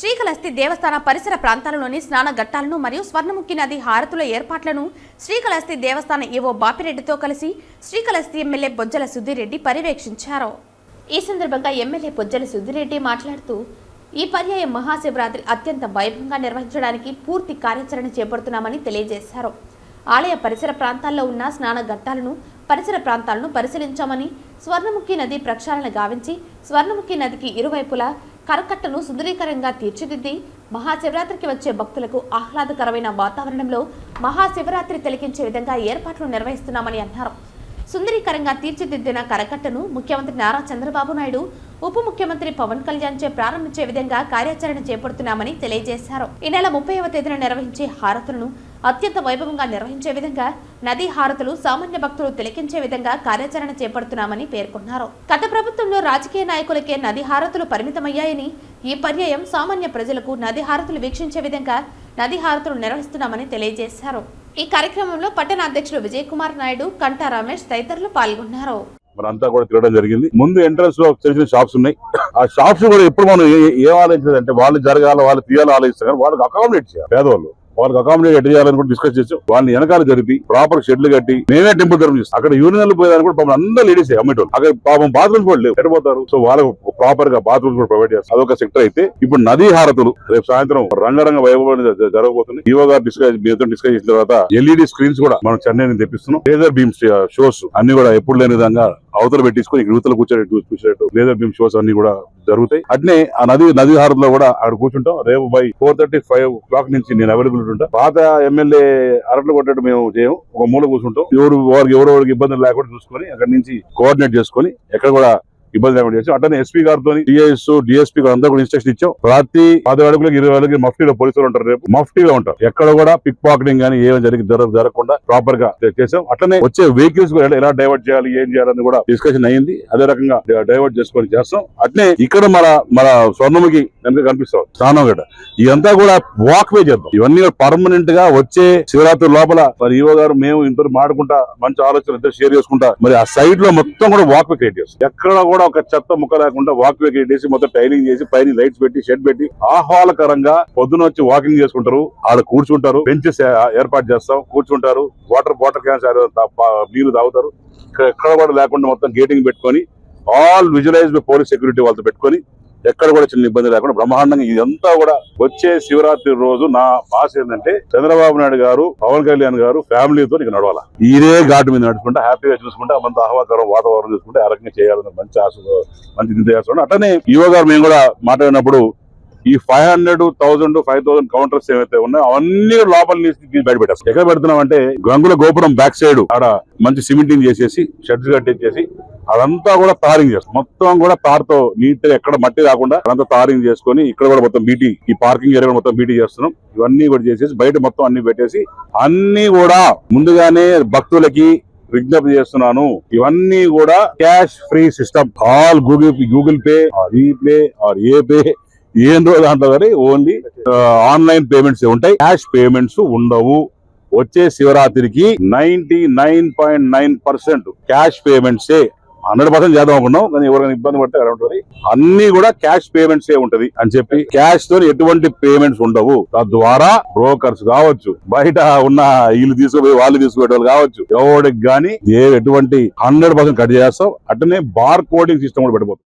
శ్రీకళహస్తి దేవస్థాన పరిసర ప్రాంతాలలోని స్నాన ఘట్టాలను మరియు స్వర్ణముఖి నది హారతుల ఏర్పాట్లను శ్రీకళహస్తి దేవస్థాన ఈవో బాపిరెడ్డితో కలిసి శ్రీకళహస్తి ఎమ్మెల్యే బొజ్జల సుధీరెడ్డి పర్యవేక్షించారు. ఈ సందర్భంగా ఎమ్మెల్యే బొజ్జల సుధీరెడ్డి మాట్లాడుతూ ఈ పర్యాయ మహాశివరాత్రి అత్యంత వైభవంగా నిర్వహించడానికి పూర్తి కార్యాచరణ చేపడుతున్నామని తెలియజేశారు. ఆలయ పరిసర ప్రాంతాల్లో ఉన్న స్నాన ఘట్టాలను పరిసర ప్రాంతాలను పరిశీలించామని స్వర్ణముఖి నది ప్రక్షాళన గావించి స్వర్ణముఖి నదికి ఇరువైపులా కరకట్టను సుందరీకరంగా తీర్చిదిద్ది మహాశివరాత్రికి వచ్చే భక్తులకు ఆహ్లాదకరమైన వాతావరణంలో మహాశివరాత్రి తిలకించే విధంగా ఏర్పాట్లు నిర్వహిస్తున్నామని అన్నారు. సుందరీకరంగా తీర్చిదిద్దిన కరకట్టను ముఖ్యమంత్రి నారా చంద్రబాబు నాయుడు ఉప ముఖ్యమంత్రి పవన్ కళ్యాణ్ చే ప్రారంభించే విధంగా కార్యాచరణ చేపడుతున్నామని తెలియజేశారు. ఈ నెల ముప్పైవ తేదీన నిర్వహించే హారతులను అత్యంత వైభవంగా నిర్వహించే విధంగా నదీ హారతులు సామాన్య భక్తులు తిలకించే విధంగా కార్యాచరణ చేపడుతున్నామని పేర్కొన్నారు. గత ప్రభుత్వంలో రాజకీయ నాయకులకే నది హారతులు పరిమితమయ్యాయని ఈ పర్యాయం సామాన్య ప్రజలకు నది హారతులు వీక్షించే విధంగా నది హారతులు నిర్వహిస్తున్నామని తెలియజేశారు. ఈ కార్యక్రమంలో పట్టణ అధ్యక్షులు విజయ్ కుమార్ నాయుడు కంటా రమేష్ తదితరులు పాల్గొన్నారు. మనంతా కూడా తిరగడం జరిగింది. ముందు ఎంట్రన్స్లో చిన్న చిన్న షాప్స్ ఉన్నాయి. ఆ షాప్స్ కూడా ఎప్పుడు మనం ఏ- ఏం ఆలోచించదంటే వాళ్ళు జరగాల వాళ్ళు తీయాలి ఆలోచిస్తారు కానీ వాళ్ళకి అకామిడేట్ చేయాలి. పేదవాళ్ళు. వాళ్ళకి అకామిడేట్ ఎట్లా చేయాలని కూడా డిస్కస్ చేసాం వాళ్ళని వెనకాల జరిపి ప్రాపర్ షెడ్లు కట్టి మేమే టెంపుల్ తరఫు చేస్తాం అక్కడ యూనియన్లు పోయేదాన్ని కూడా పాపం అందరూ లేడీస్ అమ్మేటోళ్ళు. అక్కడ పాపం బాత్రూమ్స్ కూడా లేవు. ఎడిపోతారు సో వాళ్ళకు ప్రాపర్గా బాత్రూమ్స్ కూడా ప్రొవైడ్ చేస్తారు అదొక సెక్టర్ అయితే. ఇప్పుడు నదీ హారతులు రేపు సాయంత్రం రంగరంగ వైభవం జరగబోతుంది ఈవో గారు డిస్కస్ మీతో డిస్కస్ చేసిన తర్వాత ఎల్ఈడి స్క్రీన్స్ కూడా మనం చెన్నై తెప్పిస్తున్నాం. లేజర్ బీమ్స్ షోస్ అన్ని కూడా ఎప్పుడు లేని విధంగా అవతల పెట్టించుకొని యువతలు కూర్చోట్టు కూర్చోబెట్టు లేజర్ బీమ్ షోస్ అన్ని కూడా జరుగుతాయి. అట్నే ఆ నది నది హారతిలో కూడా అక్కడ కూర్చుంటాం. రేపు by four thirty five o'clock నుంచి నేను అవైలబుల్ ఉంటా. పాత ఎమ్మెల్యే అరట్లు కొట్టడం మేము చేయం ఒక మూల కూర్చుంటాం. ఎవరు వారికి ఎవరు ఎవరికి ఇబ్బందులు లేకుండా చూసుకొని అక్కడ నుంచి కోఆర్డినేట్ చేసుకొని ఎక్కడ కూడా ఇబ్బంది లేకుండా చేసి అట్లనే ఎస్పీ గారితో డిఎస్ డిఎస్పీ అందరూ కూడా ఇన్స్ట్రక్షన్ ఇచ్చాం. ప్రతి పది అడుగులకు ఇరవై అడుగులకి మఫ్టీలో పోలీసులు ఉంటారు రేపు. మఫ్టీలో ఉంటారు. ఎక్కడ కూడా పిక్ పాకెటింగ్ కానీ ఏం జరిగి జరగకుండా ప్రాపర్గా చేసాం అట్లనే వచ్చే వెహికల్స్ కూడా ఎలా డైవర్ట్ చేయాలి ఏం చేయాలని కూడా డిస్కషన్ అయింది. అదే రకంగా డైవర్ట్ చేసుకొని చేస్తాం. అట్లే ఇక్కడ మన మన స్వర్ణముఖి కనుక కనిపిస్తాం. స్నానం గడ్డ ఇదంతా కూడా వాక్ వే చేద్దాం. ఇవన్నీ పర్మనెంట్గా వచ్చే శివరాత్రి లోపల మరి ఈవో గారు మేము ఇంత మాడుకుంటా మంచి ఆలోచన ఇద్దరు షేర్ చేసుకుంటా మరి ఆ సైడ్లో మొత్తం కూడా వాక్ వే క్రియేట్ చేస్తాం. ఎక్కడ కూడా ఒక చెత్త ముక్క లేకుండా వాక్ వే క్రియేట్ చేసి మొత్తం టైలింగ్ చేసి పైన లైట్స్ పెట్టి షెడ్ పెట్టి ఆహ్లాదకరంగా పొద్దున వచ్చి వాకింగ్ చేసుకుంటారు. ఆడ కూర్చుంటారు. బెంచెస్ ఏర్పాటు చేస్తాం. కూర్చుంటారు. వాటర్ వాటర్ క్యాన్స్ నీళ్ళు తాగుతారు. ఎక్కడ కూడా లేకుండా మొత్తం గేటింగ్ పెట్టుకొని ఆల్ విజువలైజ్ పోలీస్ సెక్యూరిటీ వాళ్ళతో పెట్టుకొని ఎక్కడ కూడా చిన్న ఇబ్బంది లేకుండా బ్రహ్మాండంగా ఇదంతా కూడా వచ్చే శివరాత్రి రోజు నా ఆశ ఏంటంటే చంద్రబాబు నాయుడు గారు పవన్ కళ్యాణ్ గారు ఫ్యామిలీతో నీకు నడవాలా. ఇదే ఘాటు మీద నడుచుకుంటే హ్యాపీగా చూసుకుంటే అంత ఆహ్లాదకరం వాతావరణం చూసుకుంటే ఆ రకంగా చేయాలని మంచి ఆశ మంచి చింత అట్లనే యువ గారు మేము కూడా మాట్లాడినప్పుడు ఈ five hundred thousand five thousand counters ఏవైతే ఉన్నాయో అవన్నీ లోపల తీసి బయట పెట్టేస్తాం. ఎక్కడ పెడుతున్నాం అంటే గంగుల గోపురం బ్యాక్ సైడ్ ఆడ మంచి సిమెంటింగ్ చేసేసి షెడ్స్ కట్టేసి అదంతా కూడా తారింగ్ చేస్తాం. మొత్తం కూడా తారుతో నీట్గా ఎక్కడ మట్టి రాకుండా అదంతా తారింగ్ చేసుకొని ఇక్కడ కూడా మొత్తం బీటీ ఈ పార్కింగ్ ఏరియా మొత్తం బీటీ చేస్తున్నాం. ఇవన్నీ కూడా చేసేసి బయట మొత్తం అన్ని పెట్టేసి అన్ని కూడా ముందుగానే భక్తులకి విజ్ఞప్తి చేస్తున్నాను. ఇవన్నీ కూడా cash free system all Google Google Pay or ఈ పే ఆర్ ఏ పే ఏం రోజు దాంట్లో కానీ ఓన్లీ ఆన్లైన్ పేమెంట్స్ ఉంటాయి. క్యాష్ పేమెంట్స్ ఉండవు. వచ్చే శివరాత్రికి ninety nine point nine percent cash పేమెంట్సే. Hundred percent చేద్దాం అనుకున్నాం కానీ ఎవరైనా ఇబ్బంది పడితే అలా ఉంటుంది? అన్ని కూడా క్యాష్ పేమెంట్స్ ఏ ఉంటది అని చెప్పి క్యాష్తో ఎటువంటి పేమెంట్స్ ఉండవు. తద్వారా బ్రోకర్స్ కావచ్చు బయట ఉన్న వీళ్ళు తీసుకుపోయి వాళ్ళు తీసుకుపోయే వాళ్ళు కావచ్చు ఎవరికి గానీ ఏ ఎటువంటి హండ్రెడ్ పర్సెంట్ కట్ చేస్తాం అట్లనే బార్ కోడింగ్ సిస్టమ్ కూడా పెట్టబోతుంది